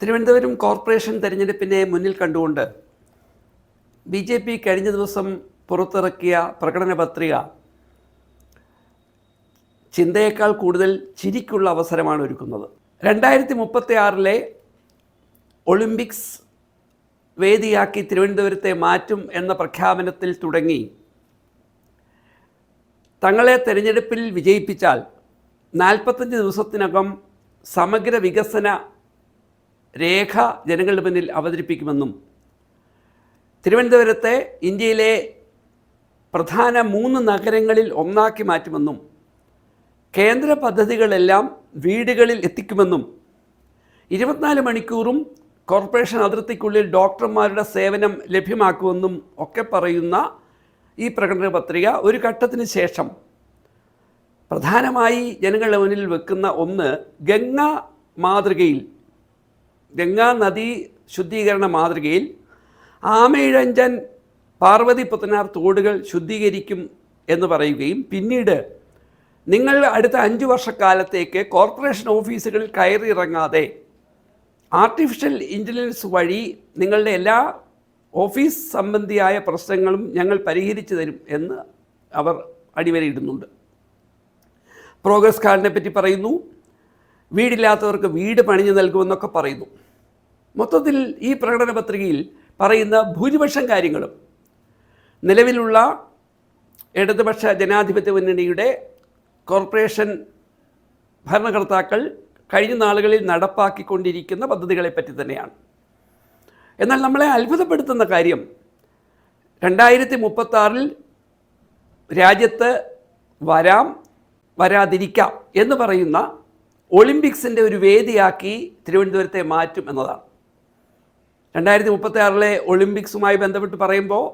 Thiruvananthapuram corporation തെരഞ്ഞെടുപ്പിനെ മുന്നിൽ കണ്ടുകൊണ്ട് ബി ജെ പി കഴിഞ്ഞ ദിവസം പുറത്തിറക്കിയ പ്രകടന പത്രിക ചിന്തയേക്കാൾ കൂടുതൽ ചിരിക്കുള്ള അവസരമാണ് ഒരുക്കുന്നത്. രണ്ടായിരത്തി മുപ്പത്തി ആറിലെ ഒളിമ്പിക്സ് വേദിയാക്കി തിരുവനന്തപുരത്തെ മാറ്റും എന്ന പ്രഖ്യാപനത്തിൽ തുടങ്ങി തങ്ങളെ തെരഞ്ഞെടുപ്പിൽ വിജയിപ്പിച്ചാൽ നാൽപ്പത്തഞ്ച് ദിവസത്തിനകം സമഗ്ര വികസന രേഖ ജനങ്ങളുടെ മുന്നിൽ അവതരിപ്പിക്കുമെന്നും തിരുവനന്തപുരത്തെ ഇന്ത്യയിലെ പ്രധാന മൂന്ന് നഗരങ്ങളിൽ ഒന്നാക്കി മാറ്റുമെന്നും കേന്ദ്ര പദ്ധതികളെല്ലാം വീടുകളിൽ എത്തിക്കുമെന്നും ഇരുപത്തിനാല് മണിക്കൂറും കോർപ്പറേഷൻ അതിർത്തിക്കുള്ളിൽ ഡോക്ടർമാരുടെ സേവനം ലഭ്യമാക്കുമെന്നും ഒക്കെ പറയുന്ന ഈ പ്രകടന പത്രിക ഒരു ഘട്ടത്തിന് ശേഷം പ്രധാനമായി ജനങ്ങളുടെ മുന്നിൽ വെക്കുന്ന ഒന്ന് ഗംഗ മാതൃകയിൽ ഗംഗാ നദി ശുദ്ധീകരണ മാതൃകയിൽ ആമയിഴഞ്ചൻ പാർവതി പുത്തനാർ തോടുകൾ ശുദ്ധീകരിക്കും എന്ന് പറയുകയും പിന്നീട് നിങ്ങൾ അടുത്ത അഞ്ച് വർഷക്കാലത്തേക്ക് കോർപ്പറേഷൻ ഓഫീസുകളിൽ കയറിയിറങ്ങാതെ ആർട്ടിഫിഷ്യൽ ഇന്റലിജൻസ് വഴി നിങ്ങളുടെ എല്ലാ ഓഫീസ് സംബന്ധിയായ പ്രശ്നങ്ങളും ഞങ്ങൾ പരിഹരിച്ചു തരും എന്ന് അവർ അടിവരയിടുന്നുണ്ട്. പ്രോഗ്രസ് കാർഡിനെ പറ്റി പറയുന്നു. വീടില്ലാത്തവർക്ക് വീട് പണിഞ്ഞു നൽകുമെന്നൊക്കെ പറയുന്നു. മൊത്തത്തിൽ ഈ പ്രകടന പത്രികയിൽ പറയുന്ന ഭൂരിപക്ഷം കാര്യങ്ങളും നിലവിലുള്ള ഇടതുപക്ഷ ജനാധിപത്യ മുന്നണിയുടെ കോർപ്പറേഷൻ ഭരണകർത്താക്കൾ കഴിഞ്ഞ നാളുകളിൽ നടപ്പാക്കിക്കൊണ്ടിരിക്കുന്ന പദ്ധതികളെപ്പറ്റി തന്നെയാണ്. എന്നാൽ നമ്മളെ അത്ഭുതപ്പെടുത്തുന്ന കാര്യം രണ്ടായിരത്തി മുപ്പത്താറിൽ രാജ്യത്ത് വരാം വരാതിരിക്കാം എന്ന് പറയുന്ന ഒളിമ്പിക്സിന്റെ ഒരു വേദിയാക്കി തിരുവനന്തപുരത്തെ മാറ്റും എന്നതാണ്. രണ്ടായിരത്തി മുപ്പത്തി ആറിലെ ഒളിമ്പിക്സുമായി ബന്ധപ്പെട്ട് പറയുമ്പോൾ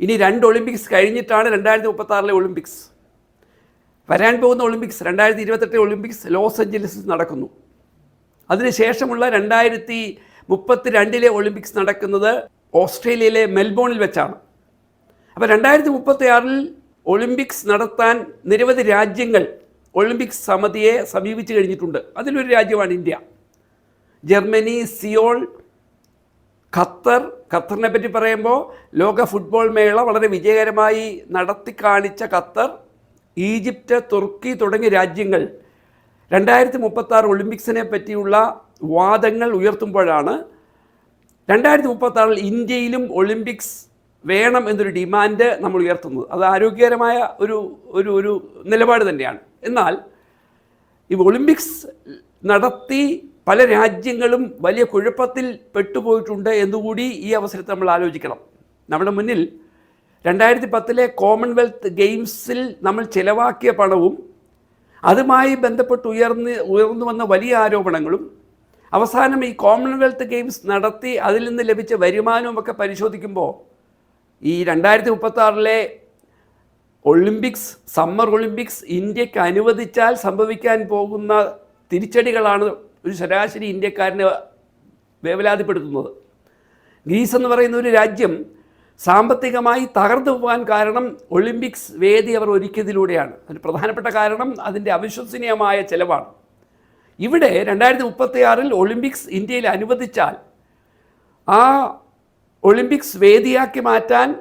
ഇനി രണ്ട് ഒളിമ്പിക്സ് കഴിഞ്ഞിട്ടാണ് രണ്ടായിരത്തി മുപ്പത്തി ആറിലെ ഒളിമ്പിക്സ്. വരാൻ പോകുന്ന ഒളിമ്പിക്സ് രണ്ടായിരത്തി ഇരുപത്തെട്ട് ഒളിമ്പിക്സ് ലോസ് ഏഞ്ചലസിൽ നടക്കുന്നു. അതിനുശേഷമുള്ള രണ്ടായിരത്തി മുപ്പത്തി രണ്ടിലെ ഒളിമ്പിക്സ് നടക്കുന്നത് ഓസ്ട്രേലിയയിലെ മെൽബോണിൽ വെച്ചാണ്. അപ്പോൾ രണ്ടായിരത്തി മുപ്പത്തി ആറിൽ ഒളിമ്പിക്സ് നടത്താൻ നിരവധി രാജ്യങ്ങൾ ഒളിമ്പിക്സ് സമിതിയെ സമീപിച്ചു കഴിഞ്ഞിട്ടുണ്ട്. അതിലൊരു രാജ്യമാണ് ഇന്ത്യ. ജർമ്മനി സിയോൾ ഖത്തർ ഖത്തറിനെ പറ്റി പറയുമ്പോൾ ലോക ഫുട്ബോൾ മേള വളരെ വിജയകരമായി നടത്തി കാണിച്ച ഖത്തർ ഈജിപ്റ്റ് തുർക്കി തുടങ്ങിയ രാജ്യങ്ങൾ രണ്ടായിരത്തി മുപ്പത്താറ് ഒളിമ്പിക്സിനെ പറ്റിയുള്ള വാദങ്ങൾ ഉയർത്തുമ്പോഴാണ് രണ്ടായിരത്തി മുപ്പത്താറിൽ ഇന്ത്യയിലും ഒളിമ്പിക്സ് വേണം എന്നൊരു ഡിമാൻഡ് നമ്മൾ ഉയർത്തുന്നത്. അത് ആരോഗ്യകരമായ ഒരു ഒരു ഒരു നിലപാട് തന്നെയാണ്. എന്നാൽ ഈ ഒളിമ്പിക്സ് നടത്തി പല രാജ്യങ്ങളും വലിയ കുഴപ്പത്തിൽ പെട്ടുപോയിട്ടുണ്ട് എന്നുകൂടി ഈ അവസരത്തിൽ നമ്മൾ ആലോചിക്കണം. നമ്മുടെ മുന്നിൽ രണ്ടായിരത്തി പത്തിലെ കോമൺവെൽത്ത് ഗെയിംസിൽ നമ്മൾ ചിലവാക്കിയ പണവും അതുമായി ബന്ധപ്പെട്ട് ഉയർന്ന് ഉയർന്നു വന്ന വലിയ ആരോപണങ്ങളും അവസാനം ഈ കോമൺവെൽത്ത് ഗെയിംസ് നടത്തി അതിൽ നിന്ന് ലഭിച്ച വരുമാനവും ഒക്കെ പരിശോധിക്കുമ്പോൾ ഈ രണ്ടായിരത്തി മുപ്പത്താറിലെ ഒളിമ്പിക്സ് സമ്മർ ഒളിമ്പിക്സ് ഇന്ത്യയ്ക്ക് അനുവദിച്ചാൽ സംഭവിക്കാൻ പോകുന്ന തിരിച്ചടികളാണ് ഒരു ശരാശരി ഇന്ത്യക്കാരനെ വേവലാതിപ്പെടുത്തുന്നത്. ഗ്രീസ് എന്ന് പറയുന്ന ഒരു രാജ്യം സാമ്പത്തികമായി തകർന്നു പോകാൻ കാരണം ഒളിമ്പിക്സ് വേദി അവർ ഒരുക്കിയതിലൂടെയാണ്. അതിന് പ്രധാനപ്പെട്ട കാരണം അതിന്റെ അവിശ്വസനീയമായ ചിലവാണ്. ഇവിടെ രണ്ടായിരത്തി മുപ്പത്തി ആറിൽ ഒളിമ്പിക്സ് ഇന്ത്യയിൽ അനുവദിച്ചാൽ ആ ഒളിമ്പിക്സ് വേദിയാക്കി മാറ്റാൻ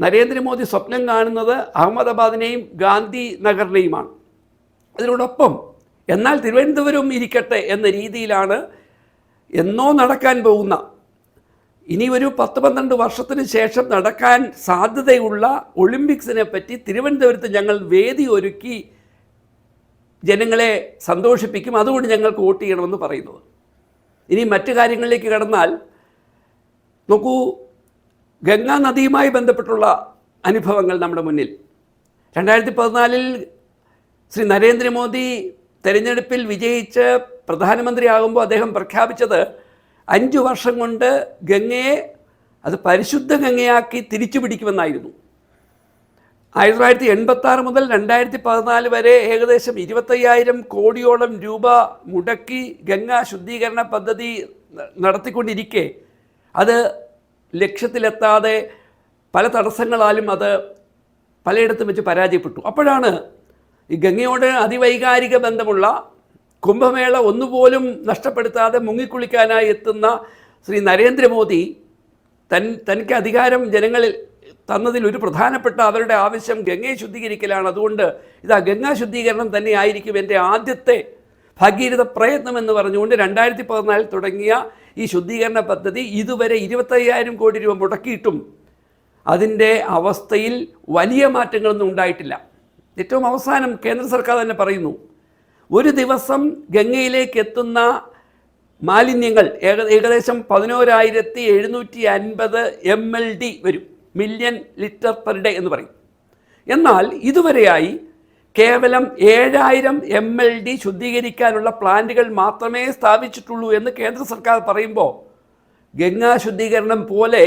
നരേന്ദ്രമോദി സ്വപ്നം കാണുന്നത് അഹമ്മദാബാദിനെയും ഗാന്ധി നഗറിനെയുമാണ്. അതിനോടൊപ്പം എന്നാൽ തിരുവനന്തപുരം ഇരിക്കട്ടെ എന്ന രീതിയിലാണ് എന്നോ നടക്കാൻ പോകുന്ന ഇനി ഒരു പത്ത് പന്ത്രണ്ട് വർഷത്തിന് ശേഷം നടക്കാൻ സാധ്യതയുള്ള ഒളിമ്പിക്സിനെ പറ്റി തിരുവനന്തപുരത്ത് ഞങ്ങൾ വേദി ഒരുക്കി ജനങ്ങളെ സന്തോഷിപ്പിക്കും. അതുകൊണ്ട് ഞങ്ങൾക്ക് വോട്ട് ചെയ്യണമെന്ന് പറയുന്നത്. ഇനി മറ്റു കാര്യങ്ങളിലേക്ക് കടന്നാൽ നോക്കൂ ഗംഗാ നദിയുമായി ബന്ധപ്പെട്ടുള്ള അനുഭവങ്ങൾ നമ്മുടെ മുന്നിൽ. രണ്ടായിരത്തി പതിനാലിൽ ശ്രീ നരേന്ദ്രമോദി തെരഞ്ഞെടുപ്പിൽ വിജയിച്ച് പ്രധാനമന്ത്രിയാകുമ്പോൾ അദ്ദേഹം പ്രഖ്യാപിച്ചത് അഞ്ചു വർഷം കൊണ്ട് ഗംഗയെ അത് പരിശുദ്ധ ഗംഗയാക്കി തിരിച്ചു പിടിക്കുമെന്നായിരുന്നു. ആയിരത്തി തൊള്ളായിരത്തി എൺപത്തി ആറ് മുതൽ രണ്ടായിരത്തി പതിനാല് വരെ ഏകദേശം ഇരുപത്തയ്യായിരം കോടിയോളം രൂപ മുടക്കി ഗംഗാ ശുദ്ധീകരണ പദ്ധതി നടത്തിക്കൊണ്ടിരിക്കെ. അത് ലക്ഷ്യത്തിലെത്താതെ പല തടസ്സങ്ങളാലും അത് പലയിടത്തും വെച്ച് പരാജയപ്പെട്ടു. അപ്പോഴാണ് ഈ ഗംഗയോട് അതിവൈകാരിക ബന്ധമുള്ള കുംഭമേള ഒന്നുപോലും നഷ്ടപ്പെടുത്താതെ മുങ്ങിക്കുളിക്കാനായി എത്തുന്ന ശ്രീ നരേന്ദ്രമോദി തൻ തനിക്ക് അധികാരം ജനങ്ങളിൽ തന്നതിൽ ഒരു പ്രധാനപ്പെട്ട അവരുടെ ആവശ്യം ഗംഗയെ ശുദ്ധീകരിക്കലാണ്. അതുകൊണ്ട് ഇതാ ഗംഗാ ശുദ്ധീകരണം തന്നെ ആയിരിക്കും എന്റെ ആദ്യത്തെ ഭഗീരഥ പ്രയത്നം എന്ന് പറഞ്ഞുകൊണ്ട് രണ്ടായിരത്തി പതിനാലിൽ തുടങ്ങിയ ഈ ശുദ്ധീകരണ പദ്ധതി ഇതുവരെ ഇരുപത്തയ്യായിരം കോടി രൂപ മുടക്കിയിട്ടും അതിന്റെ അവസ്ഥയിൽ വലിയ മാറ്റങ്ങളൊന്നും ഉണ്ടായിട്ടില്ല. ഏറ്റവും അവസാനം കേന്ദ്ര സർക്കാർ തന്നെ പറയുന്നു ഒരു ദിവസം ഗംഗയിലേക്ക് എത്തുന്ന മാലിന്യങ്ങൾ ഏക ഏകദേശം പതിനോരായിരത്തി എഴുന്നൂറ്റി അൻപത് എം എൽ ഡി വരും മില്യൺ ലിറ്റർ പെർ ഡേ എന്ന് പറയും. എന്നാൽ ഇതുവരെയായി കേവലം ഏഴായിരം എം എൽ ഡി ശുദ്ധീകരിക്കാനുള്ള പ്ലാന്റുകൾ മാത്രമേ സ്ഥാപിച്ചിട്ടുള്ളൂ എന്ന് കേന്ദ്ര സർക്കാർ പറയുമ്പോൾ ഗംഗാ ശുദ്ധീകരണം പോലെ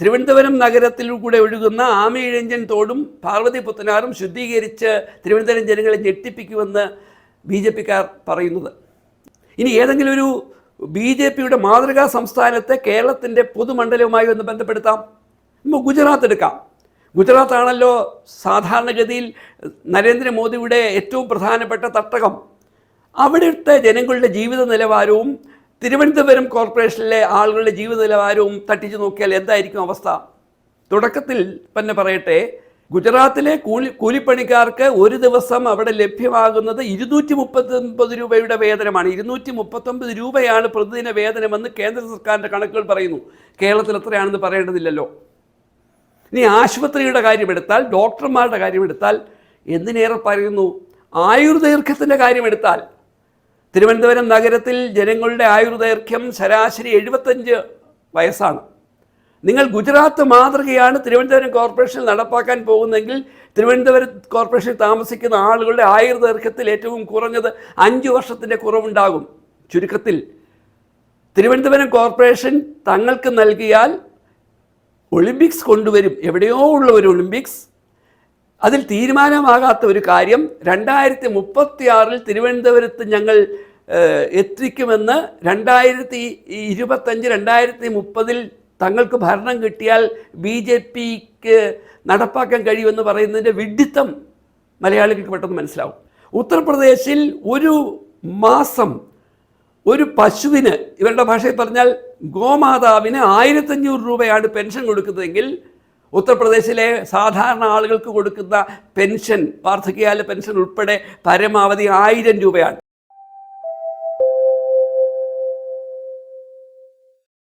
തിരുവനന്തപുരം നഗരത്തിലൂടെ ഒഴുകുന്ന ആമയിഴഞ്ചൻ തോടും പാർവതി പുത്തനാറും ശുദ്ധീകരിച്ച് തിരുവനന്തപുരം ജനങ്ങളെ ഞെട്ടിപ്പിക്കുമെന്ന് ബി ജെ പിക്കാർ പറയുന്നത്. ഇനി ഏതെങ്കിലും ഒരു ബി ജെ പിയുടെ മാതൃകാ സംസ്ഥാനത്തെ കേരളത്തിന്റെ പൊതുമണ്ഡലവുമായി ഒന്ന് ബന്ധപ്പെടുത്താം. നമുക്ക് ഗുജറാത്ത് എടുക്കാം. ഗുജറാത്താണല്ലോ സാധാരണഗതിയിൽ നരേന്ദ്രമോദിയുടെ ഏറ്റവും പ്രധാനപ്പെട്ട തട്ടകം. അവിടുത്തെ ജനങ്ങളുടെ ജീവിത നിലവാരവും തിരുവനന്തപുരം കോർപ്പറേഷനിലെ ആളുകളുടെ ജീവിത നിലവാരവും തട്ടിച്ചു നോക്കിയാൽ എന്തായിരിക്കും അവസ്ഥ? തുടക്കത്തിൽ തന്നെ പറയട്ടെ ഗുജറാത്തിലെ കൂലി കൂലിപ്പണിക്കാർക്ക് ഒരു ദിവസം അവിടെ ലഭ്യമാകുന്നത് ഇരുന്നൂറ്റി മുപ്പത്തൊമ്പത് രൂപയുടെ വേതനമാണ്. ഇരുന്നൂറ്റി മുപ്പത്തൊമ്പത് രൂപയാണ് പ്രതിദിന വേതനമെന്ന് കേന്ദ്ര സർക്കാരിന്റെ കണക്കുകൾ പറയുന്നു. കേരളത്തിൽ എത്രയാണെന്ന് പറയേണ്ടതില്ലല്ലോ. ഇനി ആശുപത്രിയുടെ കാര്യമെടുത്താൽ ഡോക്ടർമാരുടെ കാര്യമെടുത്താൽ എന്തിനേറെ പറയുന്നു? ആയുർദൈർഘ്യത്തിന്റെ കാര്യമെടുത്താൽ തിരുവനന്തപുരം നഗരത്തിൽ ജനങ്ങളുടെ ആയുർദൈർഘ്യം ശരാശരി എഴുപത്തഞ്ച് വയസ്സാണ്. നിങ്ങൾ ഗുജറാത്ത് മാതൃകയാണ് തിരുവനന്തപുരം കോർപ്പറേഷനിൽ നടപ്പാക്കാൻ പോകുന്നതെങ്കിൽ തിരുവനന്തപുരം കോർപ്പറേഷനിൽ താമസിക്കുന്ന ആളുകളുടെ ആയുർദൈർഘ്യത്തിൽ ഏറ്റവും കുറഞ്ഞത് അഞ്ച് വർഷത്തിന്റെ കുറവുണ്ടാകും. ചുരുക്കത്തിൽ തിരുവനന്തപുരം കോർപ്പറേഷൻ തങ്ങൾക്ക് നൽകിയാൽ ഒളിമ്പിക്സ് കൊണ്ടുവരും. എവിടെയോ ഉള്ള ഒരു ഒളിമ്പിക്സ് അതിൽ തീരുമാനമാകാത്ത ഒരു കാര്യം രണ്ടായിരത്തി മുപ്പത്തി ആറിൽ തിരുവനന്തപുരത്ത് ഞങ്ങൾ എത്തിക്കുമെന്ന് രണ്ടായിരത്തി ഇരുപത്തഞ്ച് രണ്ടായിരത്തി മുപ്പതിൽ തങ്ങൾക്ക് ഭരണം കിട്ടിയാൽ ബി ജെ പിക്ക് നടപ്പാക്കാൻ കഴിയുമെന്ന് പറയുന്നതിന്റെ വിഡിത്തം മലയാളികൾക്ക് പെട്ടെന്ന് മനസ്സിലാവും. ഉത്തർപ്രദേശിൽ ഒരു മാസം ഒരു പശുവിന് ഇവരുടെ ഭാഷയിൽ പറഞ്ഞാൽ ഗോമാതാവിന് ആയിരത്തഞ്ഞൂറ് രൂപയാണ് പെൻഷൻ കൊടുക്കുന്നതെങ്കിൽ ഉത്തർപ്രദേശിലെ സാധാരണ ആളുകൾക്ക് കൊടുക്കുന്ന പെൻഷൻ വാർദ്ധക്യകാല പെൻഷൻ ഉൾപ്പെടെ പരമാവധി ആയിരം രൂപയാണ്.